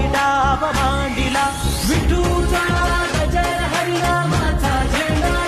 క్రీడావమాండిలా విటూరా